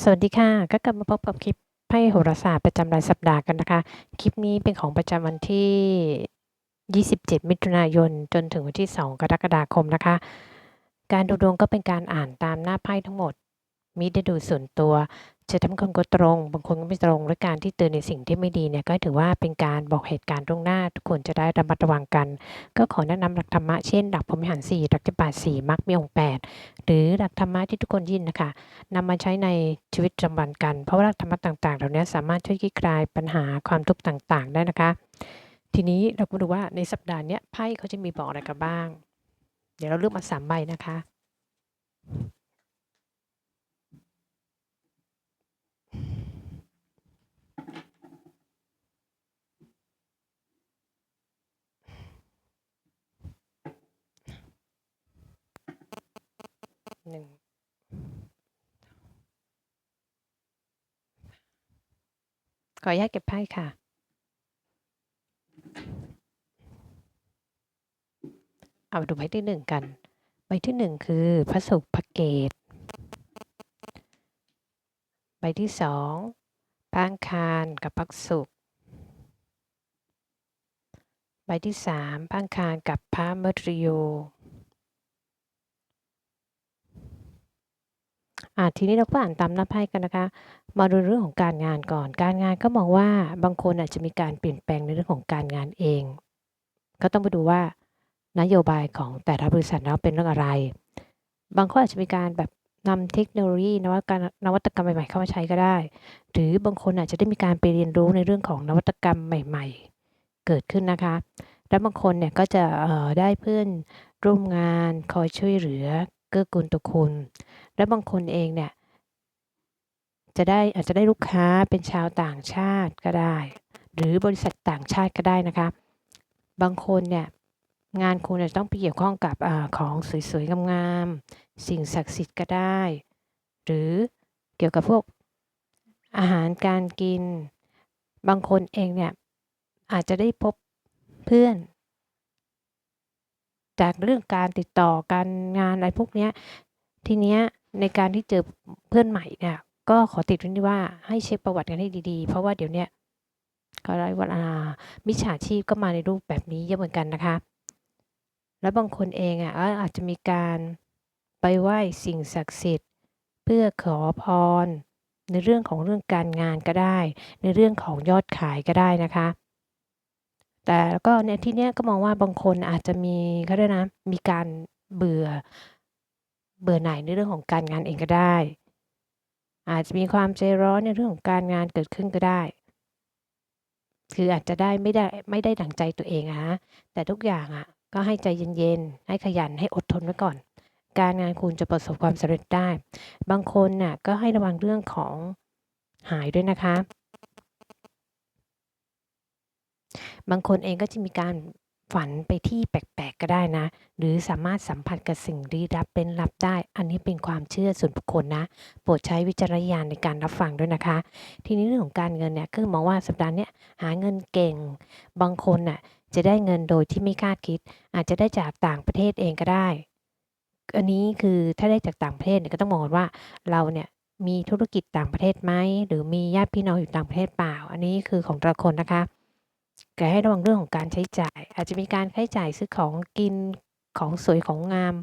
สวัสดีค่ะ ก็กลับมาพบกับคลิปไพ่โหราศาสตร์ประจำรายสัปดาห์กันนะคะ คลิปนี้เป็นของประจำวันที่ 27 มิถุนายน จนถึงวันที่ 2 กรกฎาคมนะคะ การดูดวงก็เป็นการอ่านตามหน้าไพ่ทั้งหมดมิได้ดูส่วนตัว จะทำคนก็ตรง บางคนก็ไม่ตรง และการที่เตือนในสิ่งที่ไม่ดีเนี่ยก็ถือว่าเป็นการบอกเหตุการณ์ล่วงหน้า ทุกคนจะได้ระมัดระวังกัน ก็ขอแนะนำหลักธรรมะเช่นหลักพรหมวิหารสี่หลักจิตบาทสี่มรรคมีองค์แปดหรือหลักธรรมะที่ทุกคนยินนะคะนำมาใช้ในชีวิตประจำวันกัน เพราะว่าหลักธรรมะต่างๆ เหล่านี้สามารถช่วยคลี่คลายปัญหาความทุกข์ต่างๆ ได้นะคะ ทีนี้เรามาดูว่าในสัปดาห์นี้ไพ่เขาจะมีบอกอะไรกันบ้าง เดี๋ยวเราเลือกมาสามใบนะคะ หนึ่งขออนุญาตเก็บไพ่ค่ะ เอาดูใบที่หนึ่งกัน ใบที่หนึ่งคือพระศุกร์พระเกต ใบที่สองพระอังคารกับพระศุกร์ ใบที่สามพระอังคารกับพระมฤตยู อ่าทีนี้เราก็อ่านตามหน้าไพ่กันนะคะ มาดูเรื่องของการงานก่อน การงานก็มองว่าบางคนอาจจะมีการเปลี่ยนแปลงในเรื่องของการงานเอง ก็ต้องไปดูว่านโยบายของแต่ละบริษัทแล้วเป็นเรื่องอะไร บางคนอาจจะมีการแบบนำเทคโนโลยีนวัตกรรมนวัตกรรมใหม่ๆเข้ามาใช้ก็ได้ หรือบางคนอาจจะได้มีการไปเรียนรู้ในเรื่องของนวัตกรรมใหม่ ๆ เกิดขึ้นนะคะ และบางคนเนี่ยก็จะออได้เพื่อนร่วมงานคอยช่วยเหลือ เกื้อกูลตัวคุณ และบางคนเองเนี่ยจะได้อาจจะได้ลูกค้าเป็นชาวต่างชาติก็ได้ หรือบริษัทต่างชาติก็ได้นะคะ บางคนเนี่ยงานคุณอาจจะต้องไปเกี่ยวข้องกับอของสวยๆงามๆสิ่งศักดิ์สิทธิ์ก็ได้ หรือเกี่ยวกับพวกอาหารการกิน บางคนเองเนี่ยอาจจะได้พบเพื่อน จากเรื่องการติดต่อการงานอะไรพวกเนี้ยทีเนี้ยในการที่เจอเพื่อนใหม่เนี่ยก็ขอติดไว้ที่ว่าให้เช็คประวัติกันให้ดีๆ เพราะว่าเดี๋ยวเนี้ยก็ได้ว่าอ่ามิจฉาชีพก็มาในรูปแบบนี้เยอะเหมือนกันนะคะ แล้วบางคนเองอะก็อาจจะมีการไปไหว้สิ่งศักดิ์สิทธิ์ เพื่อขอพร ในเรื่องของเรื่องการงานก็ได้ ในเรื่องของยอดขายก็ได้นะคะ แต่ก็ในที่เนี้ยก็มองว่าบางคนอาจจะมีเขาเรียกนะมีการเบื่อเบื่อหน่ายในเรื่องของการงานเองก็ได้ อาจจะมีความใจร้อนในเรื่องของการงานเกิดขึ้นก็ได้ คืออาจจะได้ไม่ได้ไม่ได้ดั่งใจตัวเองอะฮะแต่ทุกอย่างอะก็ให้ใจเย็นๆ ให้ขยันให้อดทนไว้ก่อน การงานคุณจะประสบความสำเร็จได้ บางคนน่ะก็ให้ระวังเรื่องของหายด้วยนะคะ บางคนเองก็จะมีการฝันไปที่แปลกๆก็ได้นะ หรือสามารถสัมผัสกับสิ่งลี้ลับเป็นลับได้ อันนี้เป็นความเชื่อส่วนบุคคลนะ โปรดใช้วิจารณญาณในการรับฟังด้วยนะคะ ทีนี้เรื่องของการเงินเนี่ยก็มองว่าสัปดาห์เนี้ยหาเงินเก่ง บางคนน่ะจะได้เงินโดยที่ไม่คาดคิด อาจจะได้จากต่างประเทศเองก็ได้ อันนี้คือถ้าได้จากต่างประเทศเนี่ยก็ต้องมองว่าเราเนี่ยมีธุรกิจต่างประเทศไหมหรือมีญาติพี่น้องอยู่ต่างประเทศเปล่า อันนี้คือของแต่ละคนนะคะ แก็ให้ระวังเรื่องของการใช้จ่าย อาจจะมีการใช้จ่ายซื้อของกินของสวยของงาม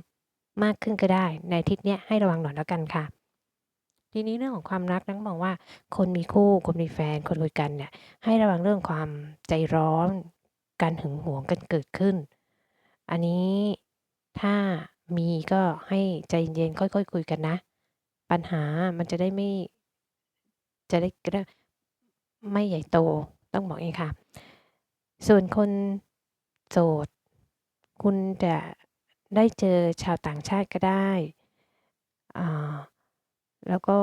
มากขึ้นก็ได้ ในทิศเนี้ยให้ระวังหน่อยแล้วกันค่ะ ทีนี้เรื่องของความรักนั้นมองว่า คนมีคู่คนมีแฟนคนคุยกันเนี่ยให้ระวังเรื่องความใจร้อนการหึงหวงกันเกิดขึ้น อันนี้ถ้ามีก็ให้ใจเย็นๆค่อยๆคุยกันนะ ปัญหามันจะได้ไม่จะได้ไม่ใหญ่โตต้องบอกเองค่ะ ส่วนคนโสด คุณจะได้เจอชาวต่างชาติก็ได้แล้วก็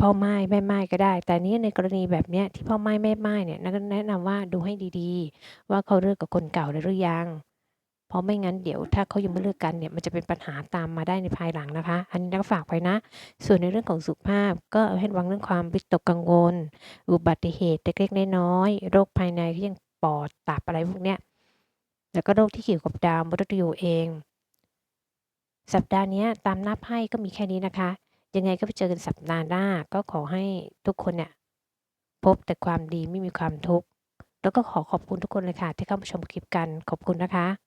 พ่อไม้แม่ไม้ก็ได้ แต่นี้ในกรณีแบบเนี้ยที่พ่อไม้แม่ไม้เนี่ยนักแนะนำว่าดูให้ดีๆ ว่าเขาเลิกกับคนเก่าหรือยัง เพราะไม่งั้นเดี๋ยวถ้าเขายังไม่เลิกกันเนี่ยมันจะเป็นปัญหาตามมาได้ในภายหลังนะคะ อันนี้นักฝากไว้นะ ส่วนในเรื่องของสุขภาพก็ให้ระวังเรื่องความวิตกกังวล อุบัติเหตุเล็กๆน้อยๆโรคภายในที่ยัง ปอดตับอะไรพวกเนี้ยแล้วก็โรคที่เกี่ยวกับดาวมฤตยูเอง สัปดาห์นี้ตามหน้าไพ่ก็มีแค่นี้นะคะ ยังไงก็ไปเจอกันสัปดาห์หน้าก็ขอให้ทุกคนเนี่ยพบแต่ความดีไม่มีความทุกข์แล้วก็ขอขอบคุณทุกคนเลยค่ะ ที่เข้ามาชมคลิปกันขอบคุณนะคะ